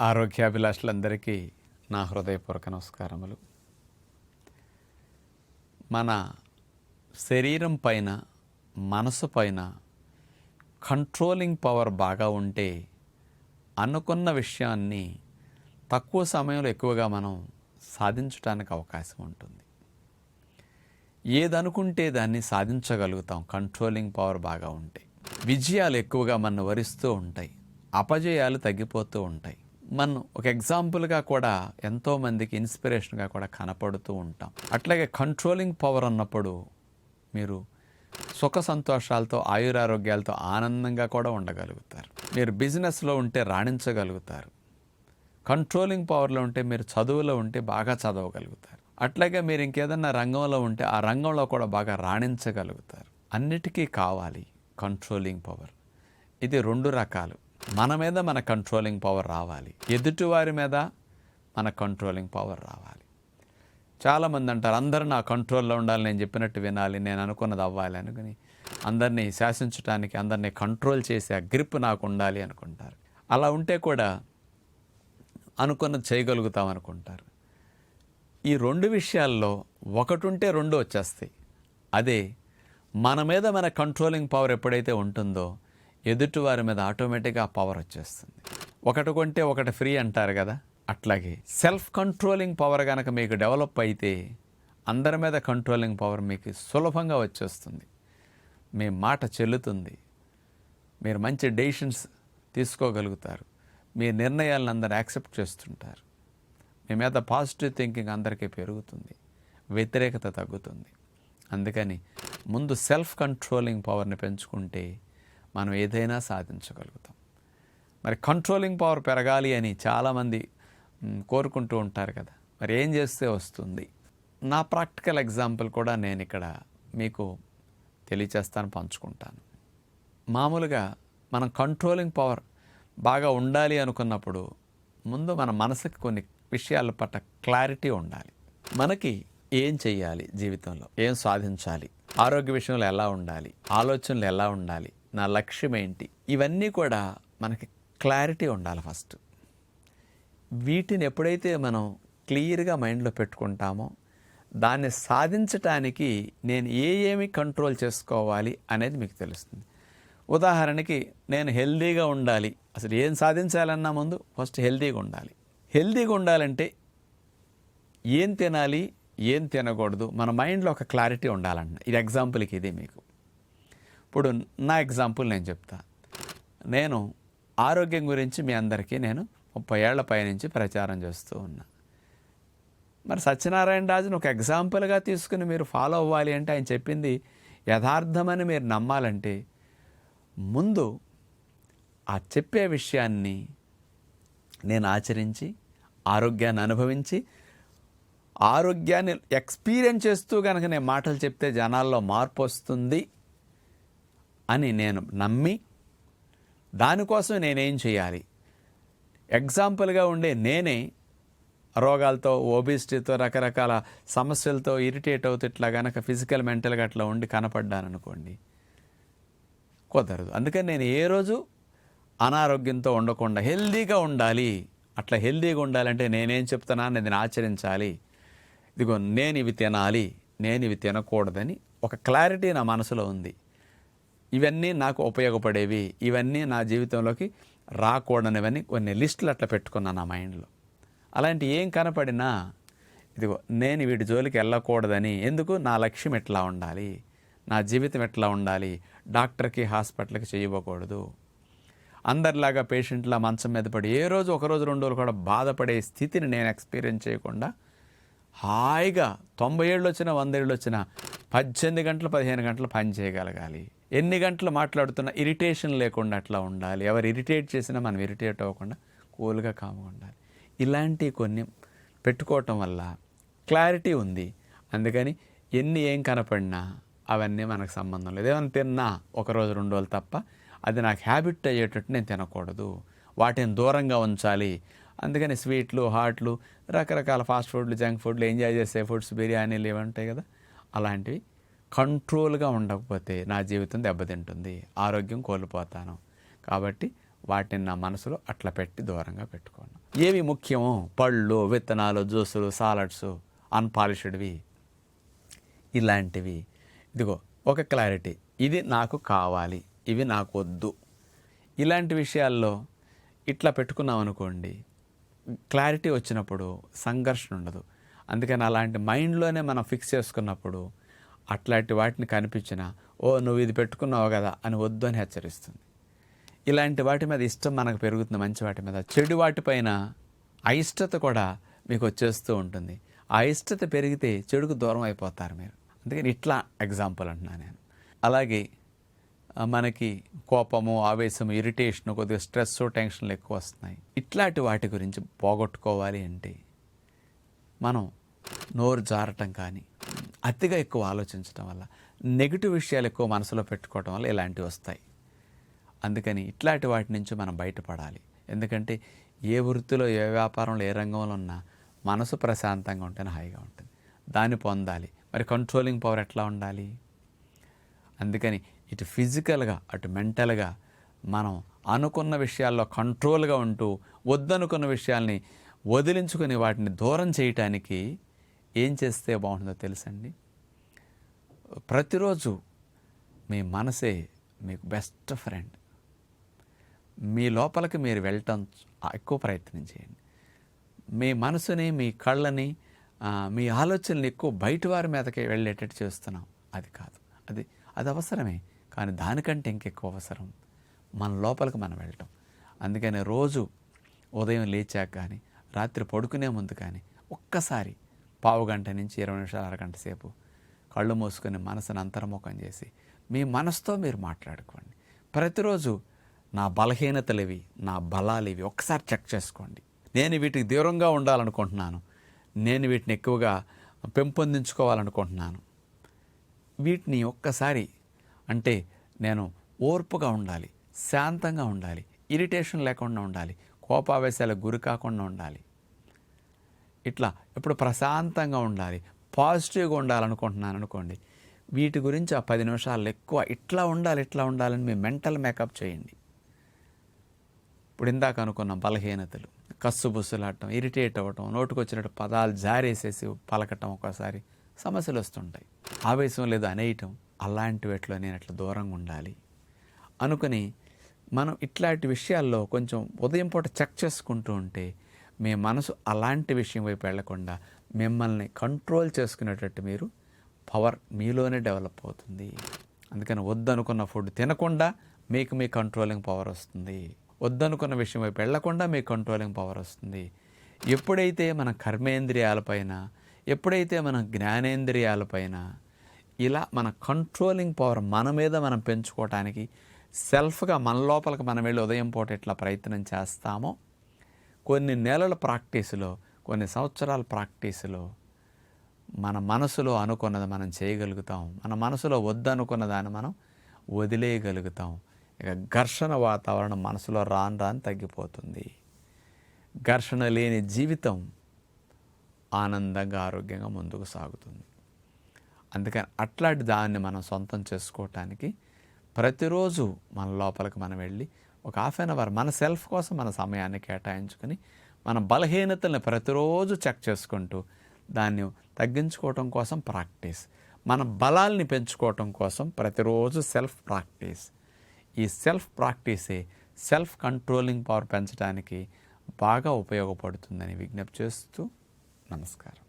ఆరోగ్యాభిలాషులందరికీ నా హృదయపూర్వక నమస్కారములు. మన శరీరం పైన మనసు పైన కంట్రోలింగ్ పవర్ బాగా ఉంటే అనుకున్న విషయాన్ని తక్కువ సమయంలో ఎక్కువగా మనం సాధించడానికి అవకాశం ఉంటుంది. ఏదనుకుంటే దాన్ని సాధించగలుగుతాం కంట్రోలింగ్ పవర్ బాగా ఉంటే. విజయాలు ఎక్కువగా మన వరిస్తూ ఉంటాయి అపజయాలు తగ్గిపోతూ ఉంటాయి. మనం ఒక ఎగ్జాంపుల్గా కూడా ఎంతోమందికి ఇన్స్పిరేషన్గా కూడా కనపడుతూ ఉంటాం. అట్లాగే కంట్రోలింగ్ పవర్ అన్నప్పుడు మీరు సుఖ సంతోషాలతో ఆయురారోగ్యాలతో ఆనందంగా కూడా ఉండగలుగుతారు. మీరు బిజినెస్లో ఉంటే రాణించగలుగుతారు. కంట్రోలింగ్ పవర్లో ఉంటే మీరు చదువులో ఉంటే బాగా చదవగలుగుతారు. అట్లాగే మీరు ఇంకేదన్నా రంగంలో ఉంటే ఆ రంగంలో కూడా బాగా రాణించగలుగుతారు. అన్నిటికీ కావాలి కంట్రోలింగ్ పవర్. ఇది రెండు రకాలు. మన మీద మన కంట్రోలింగ్ పవర్ రావాలి. ఎదుటివారి మీద మన కంట్రోలింగ్ పవర్ రావాలి. చాలామంది అంటారు అందరూ నా కంట్రోల్లో ఉండాలి నేను చెప్పినట్టు వినాలి నేను అనుకున్నది అవ్వాలి అనుకుని అందరినీ శాసించడానికి అందరినీ కంట్రోల్ చేసే ఆ గ్రిప్ నాకు ఉండాలి అనుకుంటారు. అలా ఉంటే కూడా అనుకున్నది చేయగలుగుతాం అనుకుంటారు. ఈ రెండు విషయాల్లో ఒకటి ఉంటే రెండు వచ్చేస్తాయి. అదే మన మీద మన కంట్రోలింగ్ పవర్ ఎప్పుడైతే ఉంటుందో ఎదుటివారి మీద ఆటోమేటిక్గా ఆ పవర్ వచ్చేస్తుంది. ఒకటి కొంటే ఒకటి ఫ్రీ అంటారు కదా? అట్లాగే సెల్ఫ్ కంట్రోలింగ్ పవర్ కనుక మీకు డెవలప్ అయితే అందరి మీద కంట్రోలింగ్ పవర్ మీకు సులభంగా వచ్చేస్తుంది. మీ మాట చెల్లుతుంది. మీరు మంచి డెసిషన్స్ తీసుకోగలుగుతారు. మీ నిర్ణయాలను అందరు యాక్సెప్ట్ చేస్తుంటారు. మీ మీద పాజిటివ్ థింకింగ్ అందరికీ పెరుగుతుంది. వ్యతిరేకత తగ్గుతుంది. అందుకని ముందు సెల్ఫ్ కంట్రోలింగ్ పవర్ని పెంచుకుంటే మనం ఏదైనా సాధించగలుగుతాం. మరి కంట్రోలింగ్ పవర్ పెరగాలి అని చాలామంది కోరుకుంటూ ఉంటారు కదా. మరి ఏం చేస్తే వస్తుంది? నా ప్రాక్టికల్ ఎగ్జాంపుల్ కూడా నేను ఇక్కడ మీకు తెలియచేస్తాను పంచుకుంటాను. మామూలుగా మనం కంట్రోలింగ్ పవర్ బాగా ఉండాలి అనుకున్నప్పుడు ముందు మన మనసుకి కొన్ని విషయాల పట్ల క్లారిటీ ఉండాలి. మనకి ఏం చేయాలి జీవితంలో? ఏం సాధించాలి? ఆరోగ్య విషయంలో ఎలా ఉండాలి? ఆలోచనలు ఎలా ఉండాలి? నా లక్ష్యం ఏంటి ఇవన్నీ కూడా మనకి క్లారిటీ ఉండాలి ఫస్ట్. వీటిని ఎప్పుడైతే మనం క్లియర్గా మైండ్లో పెట్టుకుంటామో దాన్ని సాధించటానికి నేను ఏ ఏమి కంట్రోల్ చేసుకోవాలి అనేది మీకు తెలుస్తుంది. ఉదాహరణకి నేను హెల్దీగా ఉండాలి. అసలు ఏం సాధించాలన్నా ముందు ఫస్ట్ హెల్దీగా ఉండాలి. హెల్దీగా ఉండాలంటే ఏం తినాలి ఏం తినకూడదు మన మైండ్లో ఒక క్లారిటీ ఉండాలన్న ఇది ఎగ్జాంపుల్కి ఇది మీకు. ఇప్పుడు నా ఎగ్జాంపుల్ నేను చెప్తా. నేను ఆరోగ్యం గురించి మీ అందరికీ నేను ముప్పై ఏళ్ళ పైనుంచి ప్రచారం చేస్తూ ఉన్నా. మరి సత్యనారాయణ రాజును ఒక ఎగ్జాంపుల్గా తీసుకుని మీరు ఫాలో అవ్వాలి అంటే ఆయన చెప్పింది యథార్థమని మీరు నమ్మాలంటే ముందు ఆ చెప్పే విషయాన్ని నేను ఆచరించి ఆరోగ్యాన్ని అనుభవించి ఆరోగ్యాన్ని ఎక్స్పీరియన్స్ చేస్తూ కనుక నేను మాటలు చెప్తే జనాల్లో మార్పు వస్తుంది అని నేను నమ్మి దానికోసం నేనేం చేయాలి? ఎగ్జాంపుల్గా ఉండే నేనే రోగాలతో ఓబిసిటీతో రకరకాల సమస్యలతో ఇరిటేట్ అవుతూ ఇట్లా కనుక ఫిజికల్ మెంటల్గా అట్లా ఉండి కనపడ్డాను అనుకోండి కుదరదు. అందుకని నేను ఏ రోజు అనారోగ్యంతో ఉండకుండా హెల్దీగా ఉండాలి. అట్లా హెల్దీగా ఉండాలంటే నేనేం చెప్తున్నాను నేను ఆచరించాలి. ఇదిగో నేను ఇవి తినాలి నేను ఇవి తినకూడదని ఒక క్లారిటీ నా మనసులో ఉంది. ఇవన్నీ నాకు ఉపయోగపడేవి. ఇవన్నీ నా జీవితంలోకి రాకూడనివని కొన్ని లిస్టులు అట్లా పెట్టుకున్నాను నా మైండ్లో. అలాంటి ఏం కనపడినా ఇదిగో నేను వీటి జోలికి వెళ్ళకూడదని ఎందుకు? నా లక్ష్యం ఎట్లా ఉండాలి? నా జీవితం ఎట్లా ఉండాలి? డాక్టర్కి హాస్పిటల్కి చేయబోకూడదు. అందరిలాగా పేషెంట్లా మంచం మీద పడి ఏ రోజు ఒకరోజు రెండు రోజులు కూడా బాధపడే స్థితిని నేను ఎక్స్పీరియన్స్ చేయకుండా హాయిగా తొంభై ఏళ్ళు వచ్చినా వంద ఏళ్ళు వచ్చినా పద్దెనిమిది గంటలు పదిహేను గంటలు పని చేయగలగాలి. ఎన్ని గంటలు మాట్లాడుతున్నా ఇరిటేషన్ లేకుండా అట్లా ఉండాలి. ఎవరు ఇరిటేట్ చేసినా మనం ఇరిటేట్ అవ్వకుండా కూల్గా కామ్గా ఉండాలి. ఇలాంటి కొన్ని పెట్టుకోవటం వల్ల క్లారిటీ ఉంది. అందుకని ఎన్ని ఏం కనపడినా అవన్నీ మనకు సంబంధం లేదు. ఏమైనా తిన్నా ఒక రోజు రెండు రోజులు తప్ప అది నాకు హ్యాబిట్ అయ్యేటట్టు నేను తినకూడదు. వాటిని దూరంగా ఉంచాలి. అందుకని స్వీట్లు హాట్లు రకరకాల ఫాస్ట్ ఫుడ్లు జంక్ ఫుడ్లు ఎంజాయ్ చేసే ఫుడ్స్ బిర్యానీలు ఇవి ఉంటాయి కదా. అలాంటివి కంట్రోల్గా ఉండకపోతే నా జీవితం దెబ్బతింటుంది. ఆరోగ్యం కోల్పోతాను. కాబట్టి వాటిని నా మనసులో అట్లా పెట్టి దూరంగా పెట్టుకోను. ఏవి ముఖ్యమో? పళ్ళు విత్తనాలు జ్యూసులు సాలడ్స్ అన్పాలిష్డ్వి ఇలాంటివి. ఇదిగో ఒక క్లారిటీ. ఇది నాకు కావాలి. ఇవి నాకు వద్దు ఇలాంటి విషయాల్లో ఇట్లా పెట్టుకున్నాం అనుకోండి క్లారిటీ వచ్చినప్పుడు సంఘర్షణ ఉండదు. అందుకని అలాంటి మైండ్లోనే మనం ఫిక్స్ చేసుకున్నప్పుడు అట్లాంటి వాటిని కనిపించిన ఓ నువ్వు ఇది పెట్టుకున్నావు కదా అని వద్దు అని హెచ్చరిస్తుంది. ఇలాంటి వాటి మీద ఇష్టం మనకు పెరుగుతుంది మంచి వాటి మీద. చెడు వాటిపైన అయిష్టత కూడా మీకు వచ్చేస్తూ ఉంటుంది. ఆ ఇష్టత పెరిగితే చెడుకు దూరం అయిపోతారు మీరు. అందుకని ఇట్లా ఎగ్జాంపుల్ అంటున్నాను నేను. అలాగే మనకి కోపము ఆవేశము ఇరిటేషన్ కొద్దిగా స్ట్రెస్ టెన్షన్లు ఎక్కువ వస్తున్నాయి. ఇట్లాంటి వాటి గురించి పోగొట్టుకోవాలి అంటే మనం నోరు జారటం కానీ అతిగా ఎక్కువ ఆలోచించడం వల్ల నెగిటివ్ విషయాలు ఎక్కువ మనసులో పెట్టుకోవడం వల్ల ఇలాంటివి వస్తాయి. అందుకని ఇట్లాంటి వాటి నుంచి మనం బయటపడాలి. ఎందుకంటే ఏ వృత్తిలో ఏ వ్యాపారంలో ఏ రంగంలో ఉన్నా మనసు ప్రశాంతంగా ఉంటేనే హాయిగా ఉంటుంది. దాన్ని పొందాలి. మరి కంట్రోలింగ్ పవర్ ఎట్లా ఉండాలి? అందుకని ఇటు ఫిజికల్గా అటు మెంటల్గా మనం అనుకున్న విషయాల్లో కంట్రోల్గా ఉంటూ వద్దనుకున్న విషయాల్ని వదిలించుకుని వాటిని దూరం చేయటానికి ఏం చేస్తే బాగుంటుందో తెలుసండి? ప్రతిరోజు మీ మనసే మీకు బెస్ట్ ఫ్రెండ్. మీ లోపలికి మీరు వెళ్ళటం ఎక్కువ ప్రయత్నం చేయండి. మీ మనసుని మీ కళ్ళని మీ ఆలోచనలు ఎక్కువ బయట వారి మీదకి వెళ్ళేటట్టు చేస్తున్నాం. అది కాదు. అది అది అవసరమే. కానీ దానికంటే ఇంకెక్కువ అవసరం మన లోపలికి మనం వెళ్ళటం. అందుకని రోజు ఉదయం లేచాక కానీ రాత్రి పడుకునే ముందు కానీ ఒక్కసారి పావు గంట నుంచి ఇరవై నిమిషాలు అరగంట సేపు కళ్ళు మూసుకొని మనసును అంతర్ముఖం చేసి మీ మనసుతో మీరు మాట్లాడుకోండి. ప్రతిరోజు నా బలహీనతలు ఇవి నా బలాలు ఇవి ఒక్కసారి చెక్ చేసుకోండి. నేను వీటికి దూరంగా ఉండాలనుకుంటున్నాను. నేను వీటిని ఎక్కువగా పెంపొందించుకోవాలనుకుంటున్నాను. వీటిని ఒక్కసారి అంటే నేను ఓర్పుగా ఉండాలి శాంతంగా ఉండాలి ఇరిటేషన్ లేకుండా ఉండాలి కోపావేశాలకు గురి కాకుండా ఉండాలి. ఇట్లా ఇప్పుడు ప్రశాంతంగా ఉండాలి పాజిటివ్గా ఉండాలనుకుంటున్నాను అనుకోండి. వీటి గురించి ఆ పది నిమిషాలు ఎక్కువ ఇట్లా ఉండాలి ఇట్లా ఉండాలని మీ మెంటల్ మేకప్ చేయండి. ఇప్పుడు ఇందాక అనుకున్న బలహీనతలు కస్సుబుస్సులాడటం ఇరిటేట్ అవ్వటం నోటుకొచ్చినట్టు పదాలు జారేసేసి పలకటం ఒకసారి సమస్యలు వస్తుంటాయి. ఆవేశం లేదు అనేయటం అలాంటి వాటిలో నేను అట్లా దూరంగా ఉండాలి అనుకుని మనం ఇట్లాంటి విషయాల్లో కొంచెం ఉదయం పూట చెక్ చేసుకుంటూ ఉంటే మీ మనసు అలాంటి విషయం వైపు వెళ్ళకుండా మిమ్మల్ని కంట్రోల్ చేసుకునేటట్టు మీరు పవర్ మీలోనే డెవలప్ అవుతుంది. అందుకని వద్దనుకున్న ఫుడ్ తినకుండా మీకు మీ కంట్రోలింగ్ పవర్ వస్తుంది. వద్దనుకున్న విషయం వైపు వెళ్ళకుండా మీ కంట్రోలింగ్ పవర్ వస్తుంది. ఎప్పుడైతే మన కర్మేంద్రియాలపైన ఎప్పుడైతే మన జ్ఞానేంద్రియాలపైన ఇలా మన కంట్రోలింగ్ పవర్ మన మీద మనం పెంచుకోవటానికి సెల్ఫ్గా మన లోపలికి మనం వెళ్ళి ఉదయం పూట ఇట్లా ప్రయత్నం చేస్తామో కొన్ని నెలల ప్రాక్టీసులో కొన్ని సంవత్సరాల ప్రాక్టీసులో మన మనసులో అనుకున్నది మనం చేయగలుగుతాం. మన మనసులో వద్దనుకున్న దాన్ని మనం వదిలేయగలుగుతాం. ఇక ఘర్షణ వాతావరణం మనసులో రాను రాని తగ్గిపోతుంది. ఘర్షణ లేని జీవితం ఆనందంగా ఆరోగ్యంగా ముందుకు సాగుతుంది. అందుకని అట్లాంటి దాన్ని మనం సొంతం చేసుకోవటానికి ప్రతిరోజు మన లోపలికి మనం వెళ్ళి ఒక హాఫ్ అన్ అవర్ మన సెల్ఫ్ కోసం మన సమయాన్ని కేటాయించుకొని మన బలహీనతల్ని ప్రతిరోజు చెక్ చేసుకుంటూ దాన్ని తగ్గించుకోవటం కోసం ప్రాక్టీస్. మన బలాల్ని పెంచుకోవటం కోసం ప్రతిరోజు సెల్ఫ్ ప్రాక్టీస్. ఈ సెల్ఫ్ ప్రాక్టీసే సెల్ఫ్ కంట్రోలింగ్ పవర్ పెంచడానికి బాగా ఉపయోగపడుతుందని విజ్ఞప్తి చేస్తూ నమస్కారం.